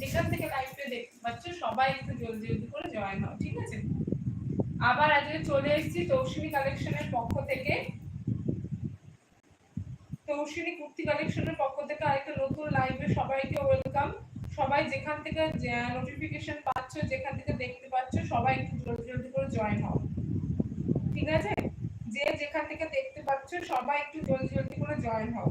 যেখান থেকে লাইভটা দেখতে পাচ্ছ সবাই একটু জলদি জলদি করে জয়েন হও, ঠিক আছে? আবার আজকে চলে এসেছি তৌসিনী কালেকশনের পক্ষ থেকে। তৌসিনী কুর্তি কালেকশনের পক্ষ থেকে আরেকটা নতুন লাইভে সবাইকে ওয়েলকাম সবাই যেখান থেকে নোটিফিকেশন পাচ্ছ, যেখান থেকে দেখতে পাচ্ছ, সবাই একটু জলদি জলদি করে জয়েন হও। ঠিক আছে? যে যেখান থেকে দেখতে পাচ্ছ, সবাই একটু জলদি জলদি করে জয়েন হও।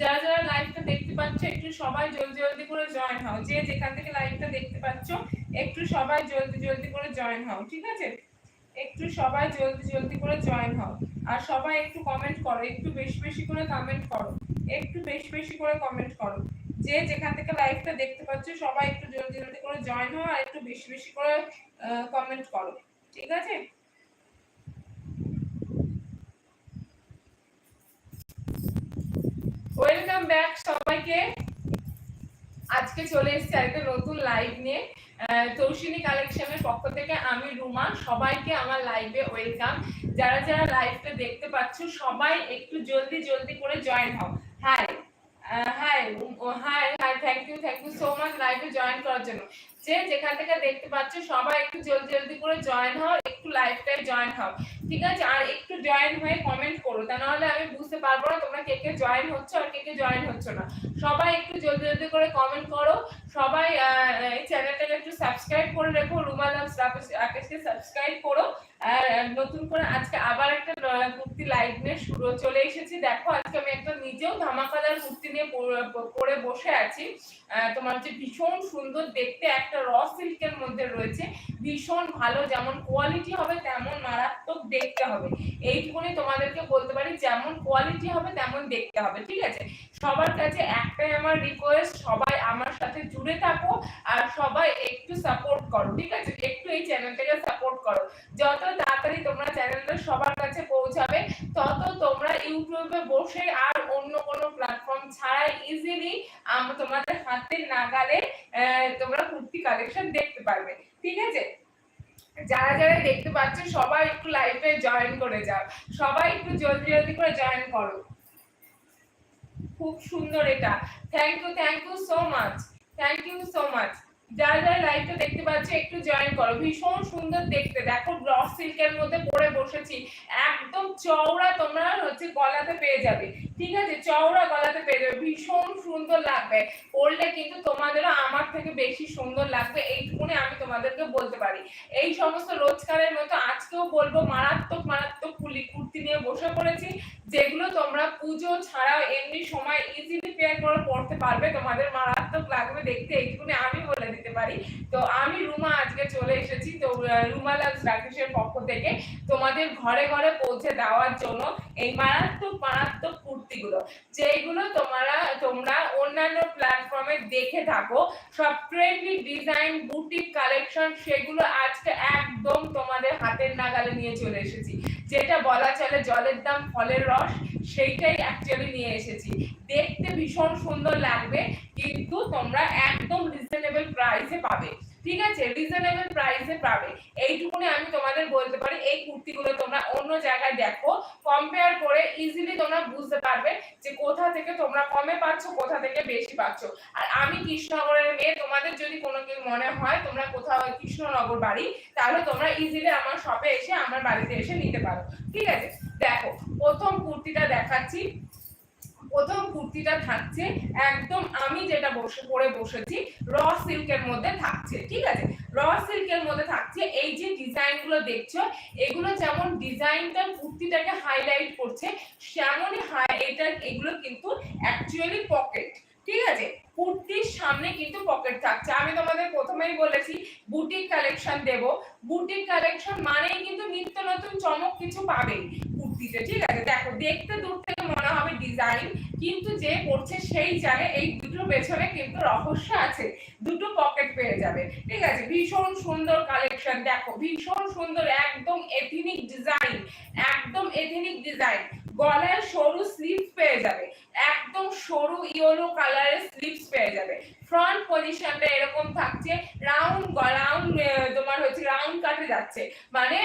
যারা যারা লাইভটা দেখতে পাচ্ছ, একটু সবাই জলদি জলদি করে জয়েন হও। যে যেখান থেকে লাইভটা দেখতে পাচ্ছ, একটু সবাই জলদি জলদি করে জয়েন হও, ঠিক আছে? একটু সবাই জলদি জলদি করে জয়েন হও। আর সবাই একটু কমেন্ট করো, একটু বেশি বেশি করে কমেন্ট করো। একটু বেশি বেশি করে কমেন্ট করো। যে যেখান থেকে লাইভটা দেখতে পাচ্ছ, সবাই একটু জলদি জলদি করে জয়েন হও আর একটু বেশি বেশি করে কমেন্ট করো, ঠিক আছে ওয়েলকাম ব্যাক সবাইকে। আজকে চলে এসেছি একটা নতুন লাইভ নিয়ে। তৌসিনী কালেকশনের পক্ষ থেকে আমি রুমা। সবাইকে আমার লাইভে ওয়েলকাম যারা যারা লাইভটা দেখতে পাচ্ছ, সবাই একটু জলদি জলদি করে জয়েন হও। Hi hi hi thank you thank you so much লাইভে জয়েন করার জন্য। যে যেখান থেকে দেখতে পাচ্ছ, সবাই একটু জলদি জলদি করে জয়েন হও, একটু লাইভটায় জয়েন হও। ঠিক আছে? আর একটু জয়েন হয়ে কমেন্ট করো, তা নাহলে আমি বুঝতে পারব না তোমরা কে কে জয়েন হচ্ছে আর কে কে জয়েন হচ্ছে না। সবাই একটু জলদি জলদি করে কমেন্ট করো। সবাই এই চ্যানেলটাকে একটু সাবস্ক্রাইব করে রেখো। রুমাল আকাশকে সাবস্ক্রাইব করো। আর নতুন করে আজকে আবার একটা লাইভ নিয়ে শুরু, চলে এসেছি। দেখো, আজকে আমি একটা নিজেও ধামাকাদার কুর্তি নিয়ে পরে বসে আছি। তোমার হচ্ছে ভীষণ সুন্দর দেখতে একটা র সিল্কের মধ্যে রয়েছে। ভীষণ ভালো, যেমন কোয়ালিটি হবে, তেমন মারাত্মক দেখতে হবে। এইটুকুনি তোমাদেরকে বলতে পারি, যেমন কোয়ালিটি হবে, তেমন দেখতে হবে, ঠিক আছে? সবার কাছে একটাই আমার রিকোয়েস্ট সবাই আমার সাথে জুড়ে থাকো আর সবাই একটু সাপোর্ট করো, ঠিক আছে? একটু এই চ্যানেলটাকে সাপোর্ট করো। যত তাড়াতাড়ি তোমরা চ্যানেলটা সবার কাছে পৌঁছাবে। তত তোমরা ইউটিউবে বসে আর অন্য কোনো প্ল্যাটফর্ম ছাড়াই ইজিলি তোমাদের হাতের নাগালে তোমরা কুর্তি কালেকশন দেখতে পারবে। ঠিক আছে? যারা যারা দেখতে পাচ্ছ, সবাই একটু লাইভে জয়েন করে যাও। সবাই একটু জলদি জলদি করে জয়েন করো। খুব সুন্দর এটা। Thank you thank you so much thank you so much যারা যারা লাইভটা দেখতে পাচ্ছে, একটু জয়েন করো। ভীষণ সুন্দর দেখতে। দেখো ব্রস সিল্কের মধ্যে পরে বসেছি। একদম চওড়া তোমরা হচ্ছে গলাতে পেয়ে যাবে। ঠিক আছে? চওড়া গলাতে পেয়ে যাবে। ভীষণ সুন্দর লাগবে। পরলে কিন্তু তোমাদেরও আমার থেকে বেশি সুন্দর লাগবে। এইটুকুনি আমি তোমাদেরকে বলতে পারি। এই সমস্ত রোজগারের মতো আজকেও বলব, মারাত্মক মারাত্মক কুলি কুর্তি নিয়ে বসে পড়েছি, যেগুলো তোমরা পুজো ছাড়াও এমনি সময় ইজিলি পেয়ার করে পড়তে পারবে। তোমাদের মারাত্মক লাগবে দেখতে। এইটুকুনি আমি বলে দিতে পারি। তো আমি রুমা আজকে চলে এসেছি। তো রুমা লাভস রাকেশের পক্ষ থেকে তোমাদের ঘরে ঘরে পৌঁছে দেওয়ার জন্য এই মারাত্মক মারাত্মক কুর্তিগুলো যেগুলো তোমরা তোমরা অন্যান্য প্ল্যাটফর্মে দেখে থাকো। সব ট্রেন্ডি ডিজাইন বুটিক কালেকশন সেগুলো আজকে একদম তোমাদের হাতের নাগালে নিয়ে চলে এসেছি। যেটা বলা চলে জলের দাম, ফলের রস, সেইটাই অ্যাকচুয়ালি নিয়ে এসেছি। দেখতে ভীষণ সুন্দর লাগবে, কিন্তু তোমরা একদম রিজনেবল প্রাইসে পাবে। ঠিক আছে? রিজনেবল প্রাইসে পাবে। এইটুকুনি আমি তোমাদের বলতে পারি, এই কুর্তিগুলো তোমরা অন্য জায়গায় দেখো। কম্পেয়ার করে ইজিলি তোমরা বুঝতে পারবে যে কোথা থেকে তোমরা কমে পাচ্ছ, কোথা থেকে বেশি পাচ্ছ। আর আমি কৃষ্ণনগরের মেয়ে, তোমাদের যদি কোনো কেউ মনে হয় তোমরা কোথাও কৃষ্ণনগর বাড়ি, তাহলে তোমরা ইজিলি আমার শপে এসে আমার বাড়িতে এসে নিতে পারো। ঠিক আছে? দেখো, প্রথম কুর্তিটা দেখাচ্ছি। প্রথম কুর্তিটা থাকছে, একদম আমি যেটা বসে পরে বসেছি, র সিল্কের মধ্যে থাকছে, ঠিক আছে? র সিল্কের মধ্যে থাকছে, এই যে ডিজাইনগুলো দেখছ, এগুলো যেমন ডিজাইনটা কুর্তিটাকে হাইলাইট করছে সেমনই এটা এগুলো কিন্তু অ্যাকচুয়ালি পকেট ঠিক আছে? কুর্তির সামনে কিন্তু পকেট থাকছে। আমি তোমাদের প্রথমেই বলেছি বুটিক কালেকশন দেব। বুটিক কালেকশন মানেই কিন্তু নিত্য নতুন চমক কিছু পাবে কুর্তিতে, ঠিক আছে? দেখো, দেখতে দূর থেকে হবে ডিজাইন কিন্তু যে পড়ছে সেই জানে এই দুটো পেছনে কিন্তু রহস্য আছে। দুটো পকেট পেয়ে যাবে। ঠিক আছে? ভীষণ সুন্দর কালেকশন দেখো, ভীষণ সুন্দর, একদম এথিনিক ডিজাইন একদম এথিনিক ডিজাইন গলায় সরু স্লিপ পেয়ে যাবে। একদম সরু ইয়েলো কালারের স্লিপস পেয়ে যাবে। ফ্রন্ট পজিশনটা এরকম থাকছে। রাউন্ড রাউন্ড তোমার হচ্ছে রাউন্ড কাটে যাচ্ছে। মানে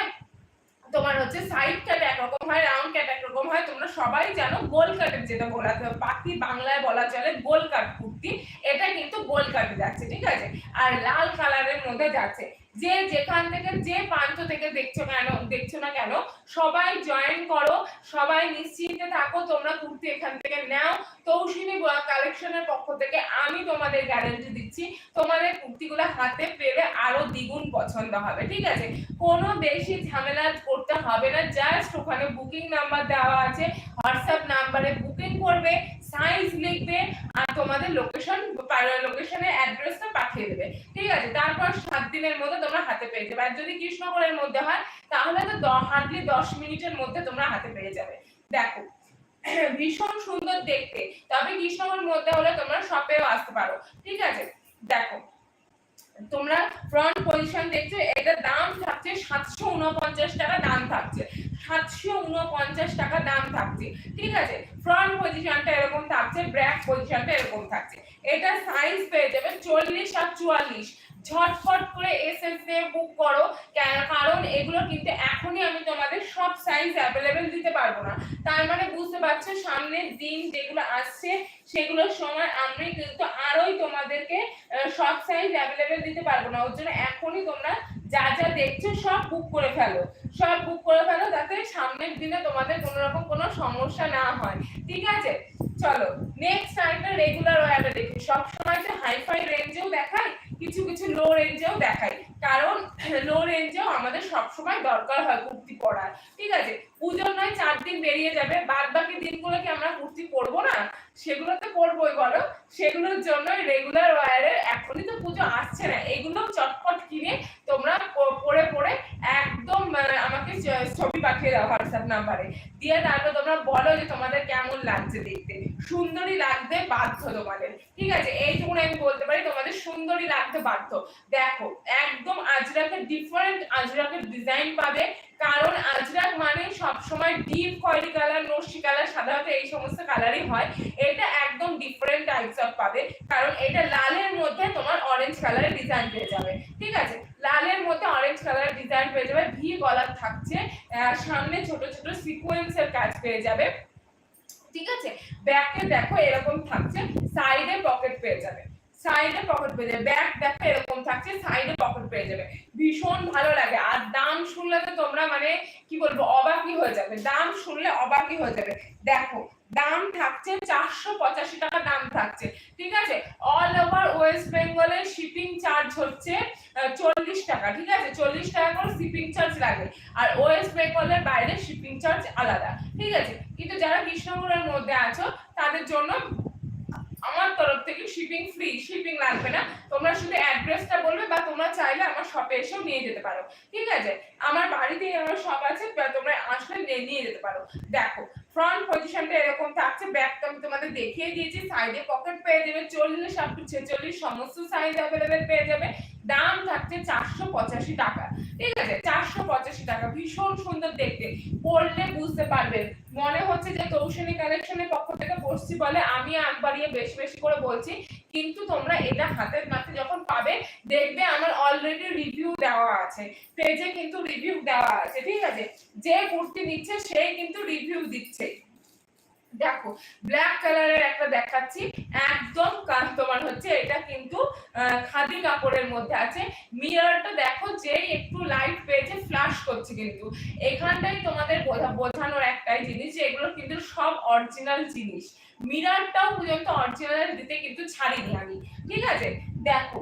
তোমার হচ্ছে সাইড কাট একরকম হয় রাউন্ড কাট একরকম হয়, তোমরা সবাই জানো গোল কাটের যেটা বলা পাখি বাংলায় বলা চলে গোল কাট কুর্তি। এটা কিন্তু গোল কাটে যাচ্ছে, ঠিক আছে? আর লাল কালারের মধ্যে যাচ্ছে। যে যেখান থেকে, যে প্রান্ত থেকে দেখছ কেন, দেখছ না কেন, সবাই জয়েন করো, সবাই নিশ্চিন্তে থাকো, তোমরা কুর্তি এখান থেকে নাও। তৌসিনী কালেকশনের পক্ষ থেকে আমি তোমাদের গ্যারেন্টি দিচ্ছি, তোমাদের কুর্তিগুলো হাতে পেলে আরও দ্বিগুণ পছন্দ হবে, ঠিক আছে? কোনো বেশি ঝামেলা করতে হবে না জাস্ট ওখানে বুকিং নাম্বার দেওয়া আছে হোয়াটসঅ্যাপ নাম্বারে বুকিং করবে সাইজ লিখবে, আর তোমাদের লোকেশন লোকেশনের অ্যাড্রেসটা পাঠিয়ে দেবে, ঠিক আছে? তারপর সাত দিনের মধ্যে তোমরা হাতে পেয়ে যাবে। আর যদি কৃষ্ণগড়ের মধ্যে হয়, তাহলে তো হার্ডলি দশ মিনিটের মধ্যে তোমরা হাতে পেয়ে যাবে। দেখো, ভীষণ সুন্দর দেখতে। তবে কৃষ্ণগড়ের মধ্যে হলে তোমরা শপেও আসতে পারো। ঠিক আছে? দেখো, তোমরা ফ্রন্ট পজিশন দেখছ, এটা দাম থাকছে সাতশো উনপঞ্চাশ টাকা দাম থাকছে। সাতশো উনপঞ্চাশ টাকা দাম থাকছে। ঠিক আছে? ফ্রন্ট পজিশনটা এরকম থাকছে ব্যাক পজিশনটা এরকম থাকছে। এটা সাইজ পেয়ে যাবে চল্লিশ আর চুয়াল্লিশ। ঝটফট করে এসএস দিয়ে বুক করো। কারণ এগুলো কিন্তু এখনই আমি তোমাদের সব সাইজ অ্যাভেলেবেল দিতে পারব না। তার মানে বুঝতে পারছ, সামনের দিন যেগুলো আসছে সেগুলোর সময় আমি কিন্তু আরোই তোমাদেরকে সব সাইজ অ্যাভেলেবেল দিতে পারব না। ওর জন্য এখনই তোমরা যা যা দেখছ সব বুক করে ফেলো। সব বুক করে ফেলো যাতে সামনের দিনে তোমাদের কোনো রকম কোনো সমস্যা না হয়। ঠিক আছে? চলো নেক্সট আরেকটা রেগুলার ওয়ারটা দেখি। সবসময় যে হাইফাই রেঞ্জেও দেখাই কিছু কিছু লো রেঞ্জেও দেখাই। কারণ লো রেঞ্জেও আমাদের সবসময় দরকার হয় কুর্তি পরার, ঠিক আছে? পুজোর নয়, চার দিন বেরিয়ে যাবে বাদ বাকি দিনগুলো কি আমরা কুর্তি পরবো না? সেগুলো তো পরবোই বলো। সেগুলোর জন্য রেগুলার ওয়ারের এখনই তো পুজো আসছে না। এগুলো চটপট কিনে তোমরা পরে পরে একদম আমাকে ছবি পাঠিয়ে দাও হোয়াটসঅ্যাপ নাম্বারে দিয়ে তারপর তোমরা বলো যে তোমাদের কেমন লাগছে দেখতে। সুন্দরী লাগতে বাধ্য তোমাদের, ঠিক আছে? এইটুকু আমি বলতে পারি, তোমাদের সুন্দরী লাগতে বাধ্য। দেখো, একদম আজরাকের ডিফারেন্ট আজরাকের ডিজাইন পাবে। কারণ আজরাক মানে সবসময় ডিপ খয়েরি কালার নস্যি কালার সাধারণত এই সমস্ত কালারই হয়। এটা একদম ডিফারেন্ট টাইপস অফ পাবে। কারণ এটা লালের মধ্যে তোমার অরেঞ্জ কালারের ডিজাইন পেয়ে যাবে। ঠিক আছে? লালের মধ্যে অরেঞ্জ কালারের ডিজাইন পেয়ে যাবে। ভি গলার থাকছে। সামনে ছোট ছোট সিকোয়েন্সের কাজ পেয়ে যাবে। ঠিক আছে? ব্যাকে দেখো এরকম থাকছে। সাইডে পকেট পেয়ে যাবে। সাইডে পকেট পেয়ে যাবে। ব্যাক দেখো এরকম থাকছে সাইডে পকেট পেয়ে যাবে। ভীষণ ভালো লাগে। আর দাম শুনলে তো তোমরা মানে কি বলব, অবাকই হয়ে যাবে। দাম শুনলে অবাকই হয়ে যাবে। দেখো, দাম থাকছে চারশো পঁচাশি টাকা দাম থাকছে। ঠিক আছে? অল ওভার ওয়েস্ট বেঙ্গলের শিপিং চার্জ হচ্ছে চল্লিশ টাকা। ঠিক আছে? চল্লিশ টাকা করে শিপিং চার্জ লাগে। আর ওয়েস্ট বেঙ্গলের বাইরে শিপিং চার্জ আলাদা। ঠিক আছে? কিন্তু যারা কৃষ্ণপুরের মধ্যে আছো, তাদের জন্য শিপিং ফ্রি শিপিং লাগবে না। তোমরা শুধু অ্যাড্রেসটা বলবে বা তোমরা চাইলে আমার শপে এসেও নিয়ে যেতে পারো। ঠিক আছে? আমার বাড়িতেই আমার শপ আছে তোমরা আসলে নিয়ে যেতে পারো। দেখো ফ্রন্ট পজিশনটা এরকম থাকছে ব্যাকটা আমি তোমাদের দেখিয়ে দিয়েছি। সাইডে পকেট পেয়ে যাবে, চল্লিশ আপ ছেচল্লিশ সমস্ত সাইজ অ্যাভেলেবেল পেয়ে যাবে। দাম থাকছে চারশো পঁচাশি টাকা। ঠিক আছে? চারশো পঁচাশি টাকা। ভীষণ সুন্দর দেখতে। পড়লে বুঝতে পারবে। মনে হচ্ছে যে তৌসিনী কালেকশনের পক্ষ থেকে বসছি বলে আমি আগ বাড়িয়ে বেশি বেশি করে বলছি। কিন্তু তোমরা এটা হাতের মাঠে যখন পাবে, দেখবে আমার অলরেডি রিভিউ দেওয়া আছে। পেজে কিন্তু রিভিউ দেওয়া আছে। ঠিক আছে? যে কুর্তি নিচ্ছে সেই কিন্তু রিভিউ দিচ্ছে। দেখো ব্ল্যাক কালারের একটা দেখাচ্ছি, একদম তোমার হচ্ছে, এটা কিন্তু খাদি কাপড়ের মধ্যে আছে। মিররটা দেখো যে একটু লাইট পেয়েছে ফ্লাশ করছে কিন্তু। এখানটাই তোমাদের বোঝানোর একটাই জিনিস যে এগুলো কিন্তু সব অরিজিনাল জিনিস। মিররটাও পর্যন্ত অরিজিনাল দিতে কিন্তু ছাড়িনি আমি। ঠিক আছে? দেখো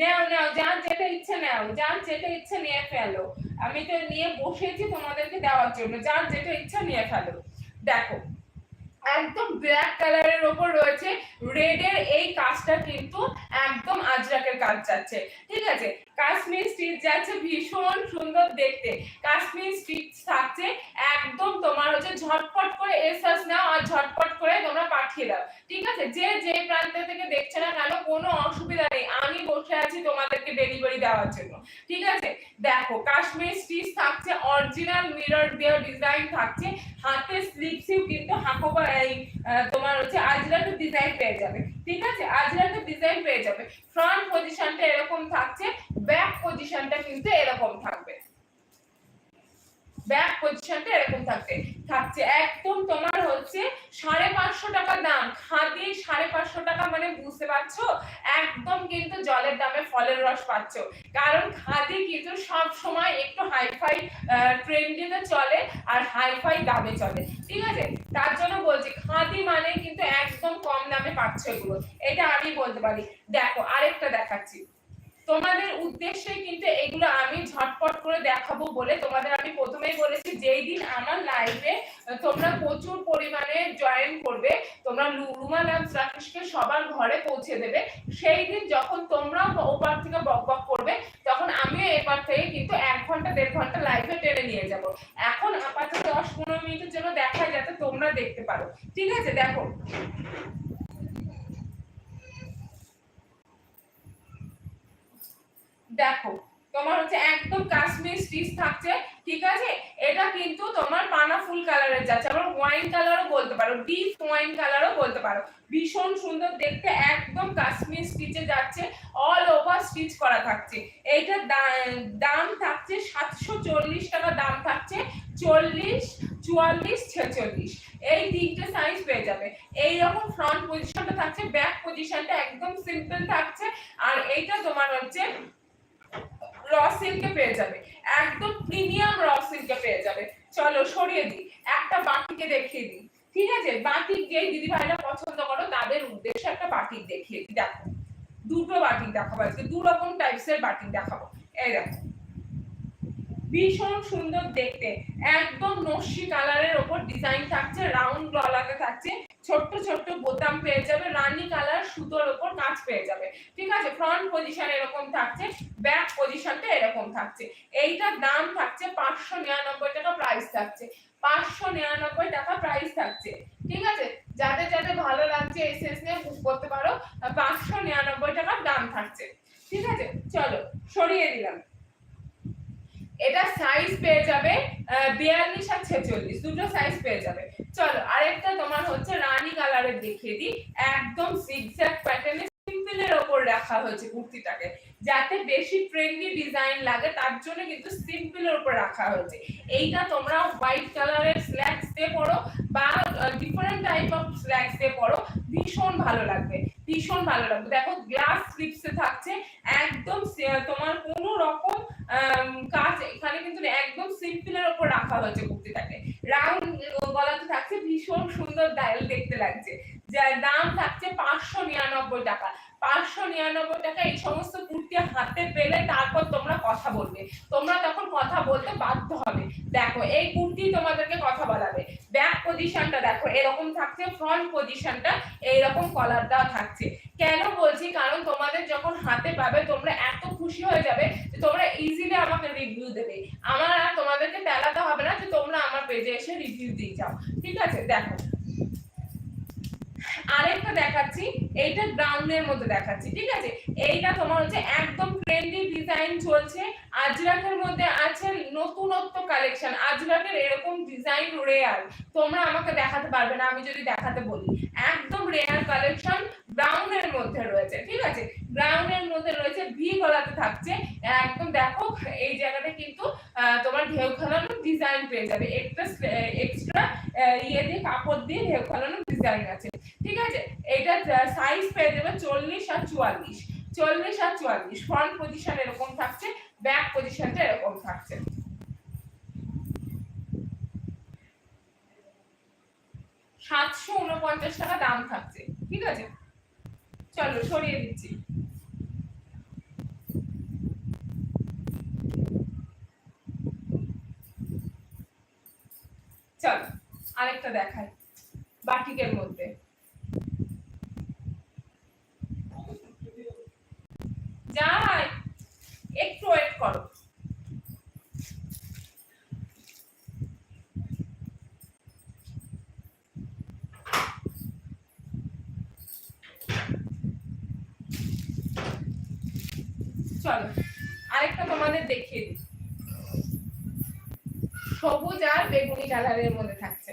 নেও নেও, যার যেটা ইচ্ছে নেও, যার যেটা ইচ্ছে নিয়ে ফেলো। আমি তো নিয়ে বসেছি তোমাদেরকে দেওয়ার জন্য, যার যেটা ইচ্ছা নিয়ে ফেলো। দেখো একদম ব্ল্যাক কালারের ওপর রয়েছে। রেড এর এই কাজটা কিন্তু একদম আজরাকের কাজ যাচ্ছে। ঠিক আছে? কাশ্মীর স্টিচ যাচ্ছে ভীষণ সুন্দর দেখতে। কাশ্মীর স্টিচ থাকছে একদম তোমার হচ্ছে ঝটপট করে এসাস নাও আর ঝটপট করে তোমরা পাঠিয়ে দাও। ঠিক আছে? যে যে প্রান্ত থেকে দেখছে না কেন কোনো অসুবিধা নেই। আমি বসে আছি তোমাদেরকে ডেলিভারি দেওয়ার জন্য। ঠিক আছে? দেখো, কাশ্মীর স্টিচ থাকছে অরিজিনাল মিরর দিয়ে ডিজাইন থাকছে। হাতে স্লিপসিও কিন্তু হাকোবা এই তোমার হচ্ছে আজরাকের ডিজাইন পেয়ে যাবে। ঠিক আছে? আজরাকের ডিজাইন পেয়ে যাবে। ফ্রন্ট পজিশনটা এরকম থাকছে ব্যাক পজিশনটা কিন্তু এরকম থাকবে। ব্যাক পজিশনটা এরকম থাকবে। থাকছে একদম তোমার হচ্ছে সাড়ে পাঁচশো টাকা দাম। খাদি সাড়ে পাঁচশো টাকা মানে বুঝতে পারছ? একদম কিন্তু জলের দামে ফলের রস পাচ্ছ। কারণ খাদি কিন্তু সব সময় একটু হাইফাই ট্রেন্ডিংয়ে চলে আর হাইফাই দামে চলে। ঠিক আছে? তার জন্য বলছি খাদি মানে কিন্তু একদম কম দামে পাচ্ছ এগুলো। এটা আমি বলতে পারি। দেখো, আরেকটা দেখাচ্ছি। তোমাদের উদ্দেশ্যে কিন্তু এগুলো আমি ঝটপট করে দেখাবো বলে তোমাদের আমি প্রথমেই বলেছি, যেই দিন আমার লাইভে তোমরা প্রচুর পরিমাণে জয়েন করবে, তোমরা রুমা ডান্স রাকেশকে সবার ঘরে পৌঁছে দেবে। সেই দিন যখন তোমরা ওপার থেকে বক বক করবে, তখন আমিও এপার থেকে কিন্তু এক ঘণ্টা, দেড় ঘণ্টা লাইভে টেনে নিয়ে যাব। এখন আপাতত দশ পনেরো মিনিটের জন্য দেখায় যাতে তোমরা দেখতে পারো। ঠিক আছে, দেখো। দেখো, তোমার হচ্ছে একদম কাশ্মীর স্টিচ থাকছে, ঠিক আছে? এটা কিন্তু তোমার পানা ফুল কালারের যাচ্ছে। আবার ওয়াইন কালারও বলতে পারো ডিপ ওয়াইন কালারও বলতে পারো। ভীষণ সুন্দর দেখতে, একদম কাশ্মীর স্টিচে যাচ্ছে অল ওভার স্টিচ করা থাকছে। এইটার দাম থাকছে সাতশো চল্লিশ টাকা, দাম থাকছে চল্লিশ, চুয়াল্লিশ, ছেচল্লিশ। এই তিনটে সাইজ পেয়ে যাবে। এই রকম ফ্রন্ট পজিশনটা থাকছে ব্যাক পজিশনটা একদম সিম্পল থাকছে। আর এইটা তোমার হচ্ছে র পেয়ে যাবে। একদম প্রিমিয়াম র পেয়ে যাবে। চলো সরিয়ে দিই। একটা বাটিকে দেখিয়ে দিই। ঠিক আছে? বাটিক যে দিদি ভাইরা পছন্দ করো, তাদের উদ্দেশ্যে একটা বাটিক দেখিয়ে দিই। দেখো, দুটো বাটিক দেখাবো আজকে। দু রকম টাইপসের বাটিক দেখাবো। এই দেখো। ভীষণ সুন্দর দেখতে। একদম নস্যি কালারের ওপর ডিজাইন থাকছে রাউন্ড গলাতে থাকছে। ছোট্ট ছোট্ট বোতাম পেয়ে যাবে, রানি কালার সুতোর ওপর কাজ পেয়ে যাবে। ঠিক আছে ফ্রন্ট পজিশন এরকম থাকছে ব্যাক পজিশনটা এরকম থাকছে। এইটার দাম থাকছে পাঁচশো নিরানব্বই টাকা প্রাইস থাকছে। পাঁচশো নিরানব্বই টাকা প্রাইস থাকছে। ঠিক আছে, যাদের যাদের ভালো লাগছে এসএস নিয়ে বুক করতে পারো, পাঁচশো নিরানব্বই টাকার দাম থাকছে। ঠিক আছে, চলো, সরিয়ে দিলাম। এটা সাইজ পেয়ে যাবে বিয়াল্লিশ আর ছেচল্লিশ, দুটো সাইজ পেয়ে যাবে। চলো, আরেকটা তোমার হচ্ছে রানী কালারের দেখিয়ে দিই। একদম জিগজ্যাগ প্যাটার্নে সিম্পলের ওপর রাখা হয়েছে কুর্তিটাকে। যাতে বেশি ট্রেন্ডি ডিজাইন লাগে, তার জন্য কিন্তু সিম্পলের উপর রাখা হয়েছে। এইটা তোমরা হোয়াইট কালারের স্ল্যাক্স দিয়ে পরো বা ডিফারেন্ট টাইপ অফ স্ল্যাক্স দিয়ে পরো ভীষণ ভালো লাগবে, ভীষণ ভালো লাগবে। দেখো গ্লাস স্লিপসে থাকছে, একদম তোমার কোনো রকম কাজ এখানে কিন্তু একদম সিম্পলের হচ্ছে হয়েছে কুর্তিটাকে রাউন্ড গলাতে থাকছে ভীষণ সুন্দর ডায়াল দেখতে লাগছে। যার দাম থাকছে পাঁচশো নিরানব্বই টাকা। পাঁচশো নিরানব্বই টাকা এই সমস্ত কুর্তি হাতে পেলে তারপর তোমরা কথা বলবে। তোমরা তখন কথা বলতে বাধ্য হবে। দেখো, এই কুর্তি তোমাদেরকে কথা পজিশনটা দেখো, এরকম থাকছে ফ্রন্ট পজিশনটা এইরকম কলার দেওয়া থাকছে। কেন বলছি? কারণ তোমাদের যখন হাতে পাবে, তোমরা এত খুশি হয়ে যাবে যে তোমরা ইজিলি আমাকে রিভিউ দেবে। আমার আর তোমাদেরকে তেলাতে হবে না যে তোমরা আমার পেজে এসে রিভিউ দিয়ে যাও। ঠিক আছে? দেখো আরেকটা দেখাচ্ছি, এইটা গ্রাউন্ডের মধ্যে দেখাচ্ছি, ঠিক আছে? এইটা তোমার হচ্ছে একদম ট্রেন্ডি ডিজাইন চলছে। আজরাকের মধ্যে আছে নতুনত্ব কালেকশন আজরাকের এরকম ডিজাইন রেয়ার তোমরা আমাকে দেখাতে পারবে না, আমি যদি দেখাতে বলি। একদম রেয়ার কালেকশন ব্রাউনের মধ্যে রয়েছে, ঠিক আছে? ব্রাউনের মধ্যে রয়েছে, ভি গলাতে থাকছে। একদম দেখো, এই জায়গাটা কিন্তু তোমার ঢেউ খেলানো ডিজাইন পেয়ে যাবে। এক্সট্রা এক্সট্রা ইয়ে দিয়ে কাপড় দিয়ে ঢেউ খেলানো ডিজাইন আছে। ঠিক আছে? এটা সাইজ পেয়ে যাবে চল্লিশ আর চুয়াল্লিশ। চল্লিশ আর চুয়াল্লিশ। ফ্রন্ট পজিশন এরকম থাকছে ব্যাক পজিশনটা এরকম থাকছে। সাতশো উনপঞ্চাশ টাকা দাম থাকছে। ঠিক আছে? চলো সরিয়ে দিচ্ছি। চলো আরেকটা দেখাই বাটিকের মধ্যে। যাই একটু ওয়েট করো। চলো, আরেকটা তোমাদের দেখিয়ে দিই। সবুজ আর বেগুনি কালারের মধ্যে থাকছে।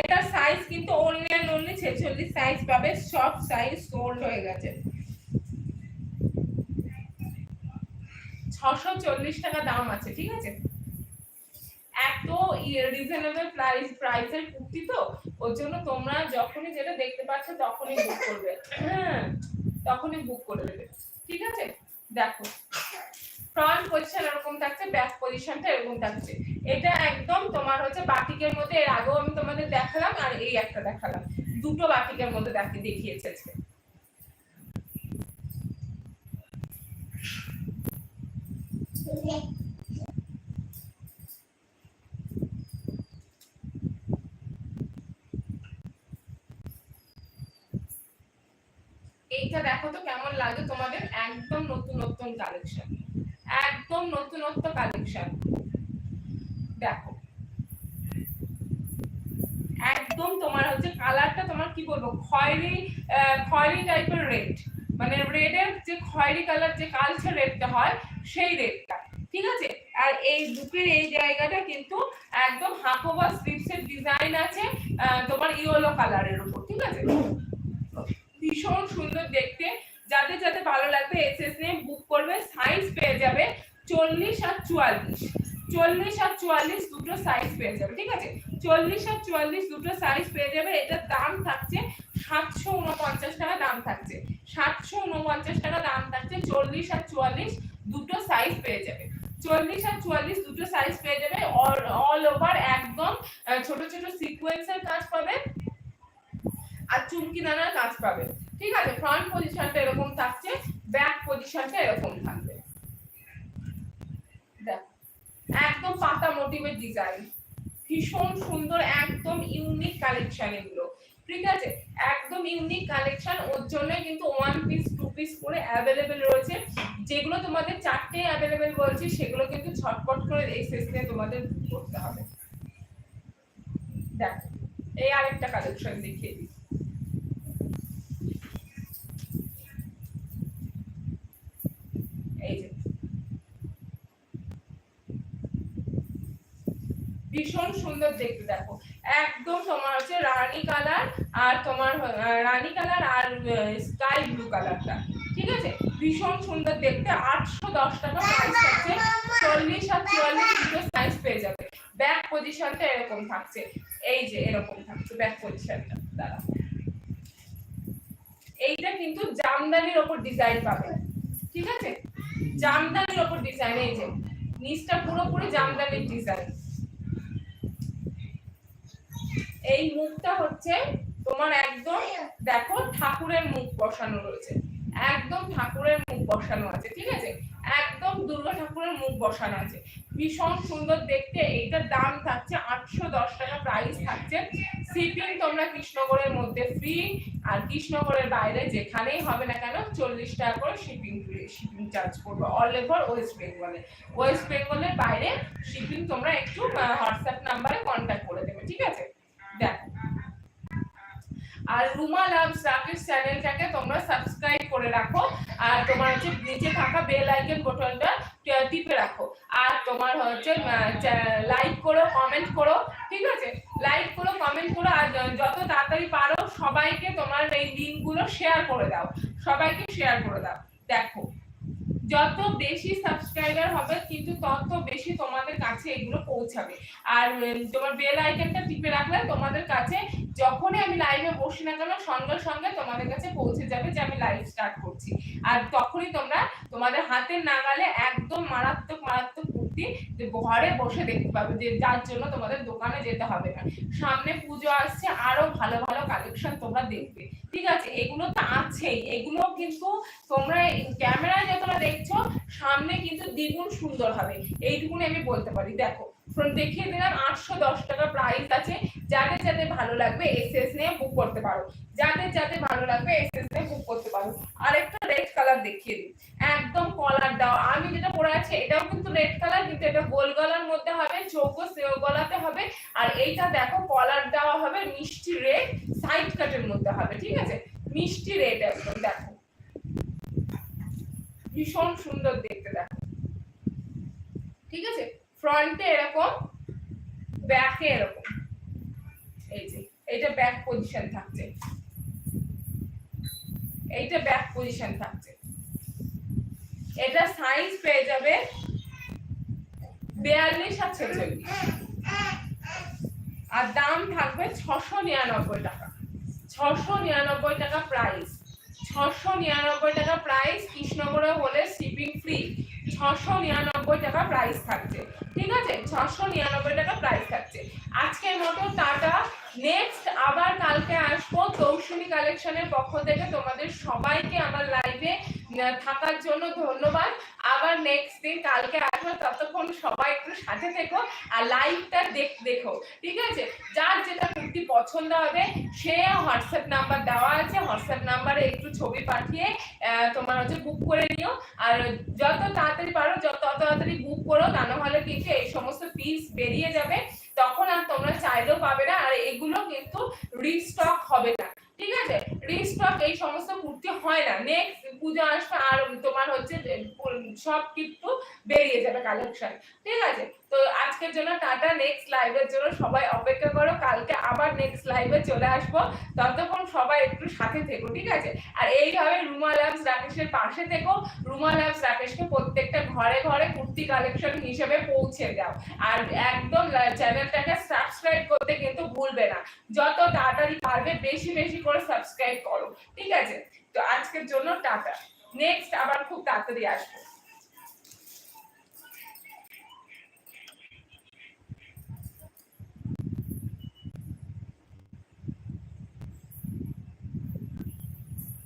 এটা সাইজ কিন্তু অনলি অনলি ছেচল্লিশ সাইজ পাবে, সব সাইজ সোল্ড হয়ে গেছে। ছশো চল্লিশ টাকা দাম আছে, ঠিক আছে? এত রিজনেবল প্রাইস প্রাইসের কুর্তি তো, ওর জন্য তোমরা যখনই যেটা দেখতে পাচ্ছ তখনই বুক করবে। হ্যাঁ তখনই বুক করে দেবে। ঠিক আছে? দেখো। ফ্রন্ট পজিশন এরকম থাকছে ব্যাক পজিশনটা এরকম থাকছে। এটা একদম তোমার হচ্ছে বাটিকের মধ্যে, এর আগেও আমি তোমাদের দেখালাম আর এই একটা দেখালাম। দুটো বাটিকের মধ্যে দেখে, দেখিয়েছে আজকে। এইটা লাগে তোমাদের একদম নতুন নতুন কালেকশন একদম নতুনত্ব কালেকশন দেখো। একদম তোমার হচ্ছে কালারটা তোমার কি বলব? খয়েরি খয়েরি টাইপের রেড মানে রেডের যে খয়েরি কালার যে কালচার রেডটা হয়, সেই রেডটা ঠিক আছে? আর এই বুকের এই জায়গাটা কিন্তু একদম হাফ ওভার স্লিভসের ডিজাইন আছে তোমার ইয়েলো কালারের উপর। ঠিক আছে? ভীষণ সুন্দর দেখতে। যাদের যাদের ভালো লাগবে এসএস নিয়ে বুক করবে সাইজ পেয়ে যাবে চল্লিশ আর চুয়াল্লিশ। চল্লিশ আর চুয়াল্লিশ দুটো সাইজ পেয়ে যাবে, ঠিক আছে? চল্লিশ আর চুয়াল্লিশ দুটো সাইজ পেয়ে যাবে, এটার দাম থাকছে সাতশো উনপঞ্চাশ টাকা দাম থাকছে। সাতশো উনপঞ্চাশ টাকা দাম থাকছে, চল্লিশ আর চুয়াল্লিশ দুটো সাইজ পেয়ে যাবে। চল্লিশ আর চুয়াল্লিশ দুটো সাইজ পেয়ে যাবে অল ওভার একদম ছোট ছোট সিকোয়েন্সের কাজ পাবে, আর চুমকি দানার কাজ পাবে। ঠিক আছে ফ্রন্ট পজিশনটা এরকম থাকছে ব্যাক পজিশনটা এরকম থাকবে। একদম পাতা মোটিভের ডিজাইন ভীষণ সুন্দর, একদম ইউনিক কালেকশন এগুলো। ঠিক আছে? একদম ইউনিক কালেকশন ওর জন্য কিন্তু ওয়ান পিস টু পিস করে অ্যাভেলেবেল রয়েছে। যেগুলো তোমাদের চারটে অ্যাভেলেবেল বলছি, সেগুলো কিন্তু ছটপট করে এই সেশনে তোমাদের করতে হবে। দেখো, এই আরেকটা কালেকশন দেখিয়ে দিই এই যে ভীষণ সুন্দর দেখতে দেখো। একদম তোমার হচ্ছে রানী কালার আর তোমার রানী কালার আর স্কাই ব্লু কালারটা। ঠিক আছে? ভীষণ সুন্দর দেখতে। আটশো দশ টাকা প্রাইস আছে চল্লিশ আর চুয়াল্লিশ দুটো সাইজ পেয়ে যাবে। ব্যাক পজিশনটা এরকম থাকছে। এই যে এরকম থাকছে ব্যাক পজিশনটা দাঁড়া এইটা কিন্তু জামদানির ওপর ডিজাইন পাবে। ঠিক আছে? জামদানির ওপর ডিজাইন এই যে। নিচটা পুরোপুরি জামদানির ডিজাইন এই মুখটা হচ্ছে তোমার একদম দেখো ঠাকুরের মুখ বসানো রয়েছে। একদম ঠাকুরের মুখ বসানো আছে, ঠিক আছে? একদম দুর্গা ঠাকুরের মুখ বসানো আছে। ভীষণ সুন্দর দেখতে, এইটার দাম থাকছে আটশো দশ টাকা প্রাইস থাকছে শিপিং তোমরা কৃষ্ণগড়ের মধ্যে ফ্রি আর কৃষ্ণগড়ের বাইরে যেখানেই হবে না কেন চল্লিশ টাকা করে শিপিং শিপিং চার্জ করবে অল ওভার ওয়েস্ট বেঙ্গলে ওয়েস্ট বেঙ্গলের বাইরে শিপিং তোমরা একটু হোয়াটসঅ্যাপ নাম্বারে কন্ট্যাক্ট করে দেবে, ঠিক আছে? আর রুমা লাভস রাকেশ চ্যানেলটাকে তোমরা সাবস্ক্রাইব করে রাখো, আর তোমার হচ্ছে নিচে থাকা বেল আইকন বাটনটা টিপে রাখো। আর তোমার হচ্ছে লাইক করো কমেন্ট করো, ঠিক আছে? লাইক করো কমেন্ট করো, আর যত তাড়াতাড়ি পারো সবাইকে তোমার এই লিঙ্কগুলো শেয়ার করে দাও। সবাইকে শেয়ার করে দাও। দেখো। যত বেশি সাবস্ক্রাইবার হবে, কিন্তু তত বেশি তোমাদের কাছে এগুলো পৌঁছাবে। আর তোমার বেল আইকনটা টিপে রাখলে তোমাদের কাছে যখনই আমি লাইভে বসি না কেন, সঙ্গে সঙ্গে তোমাদের কাছে পৌঁছে যাবে যে আমি লাইভ স্টার্ট করছি। আর তখনই তোমরা তোমাদের হাতের নাগালে একদম মারাত্মক মারাত্মক কুর্তি ঘরে বসে দেখতে পাবে যে যার জন্য তোমাদের দোকানে যেতে হবে না। সামনে পুজো আসছে, আরও ভালো ভালো কালেকশন তোমরা দেখবে। ঠিক আছে, এগুলো তো আছেই। এগুলো কিন্তু তোমরা ক্যামেরায় যতটা দেখছ, সামনে কিন্তু দ্বিগুণ সুন্দর হবে। এইটুকুনি আমি বলতে পারি। দেখো দেখিয়ে দিলাম, আটশো দশ টাকা প্রাইস আছে। যাদের যাদের ভালো লাগবে এসএস নিয়ে বুক করতে পারো। যাদের যাদের ভালো লাগবে এসএস নিয়ে বুক করতে পারো। আর একটা রেড কালার দেখিয়ে দিই। একদম কলার দাও। আমি যেটা পরে আছি, এটাও কিন্তু রেড কালার কিন্তু এটা গোল গলার মধ্যে হবে চৌকো সেও গলাতে হবে। আর এইটা দেখো কলার দেওয়া হবে মিষ্টি রেড সাইড কাটের মধ্যে হবে, ঠিক আছে? মিষ্টি রেড একদম, দেখো। ভীষণ সুন্দর দেখতে, দেখো। ঠিক আছে? ফ্রন্টে এরকম ব্যাকে এরকম। এই যে, এইটা ব্যাক পজিশন থাকছে। এইটা ব্যাক পজিশন থাকছে। এটা সাইজ পেয়ে যাবে বিয়াল্লিশ আর ছেচল্লিশ। আর দাম থাকবে ছশো নিরানব্বই টাকা। ছশো নিরানব্বই টাকা প্রাইস ছশো নিরানব্বই টাকা প্রাইস কৃষ্ণগড়ে হলে শিপিং ফ্রি ছশো নিরানব্বই টাকা প্রাইস থাকছে। ঠিক আছে? ছশো নিরানব্বই টাকা প্রাইস থাকছে। আজকের মতো টাটা। নেক্সট আবার কালকে তৌসুমি কালেকশনের পক্ষ থেকে তোমাদের সবাইকে আমার লাইভে থাকার জন্য ধন্যবাদ। আবার নেক্সট দিন কালকে আসব, ততক্ষণ সবাই একটু সাথে থেকো আর লাইভটা দেখ, দেখো, ঠিক আছে? যার যেটা কুর্তি পছন্দ হবে, সে হোয়াটসঅ্যাপ নাম্বার দেওয়া আছে। হোয়াটসঅ্যাপ নাম্বারে একটু ছবি পাঠিয়ে তোমার হচ্ছে বুক করে নিও। আর যত তাড়াতাড়ি পারো, যত তাড়াতাড়ি বুক করো, তা না হলে কিন্তু এই সমস্ত পিস বেরিয়ে যাবে। তখন আর তোমরা চাইলেও পাবে না। আর এগুলো কিন্তু রিস্টক হবে না। ঠিক আছে? রিস্টক এই সমস্ত কুর্তি হয় না। নেক্সট পুজো আসবে আর তোমার হচ্ছে সব কিন্তু বেরিয়ে যাবে কালেকশন ঠিক আছে? তো আজকের জন্য টাটা নেক্সট লাইভের জন্য সবাই অপেক্ষা করো। কালকে আবার নেক্সট লাইভে চলে আসব। ততক্ষণ সবাই একটু সাথে থেকো, ঠিক আছে? আর এইভাবে রুমা ল্যাবস রাকেশের পাশে থেকো। রুমা ল্যাবস রাকেশকে প্রত্যেকটা ঘরে ঘরে কুর্তি কালেকশন হিসেবে পৌঁছে দাও। আর একদম চ্যানেলটাকে সাবস্ক্রাইব করতে কিন্তু ভুলবে না। যত তাড়াতাড়ি পারবে, বেশি বেশি করে সাবস্ক্রাইব করো ঠিক আছে? তো আজকের জন্য টাটা। নেক্সট আবার খুব তাড়াতাড়ি আসব।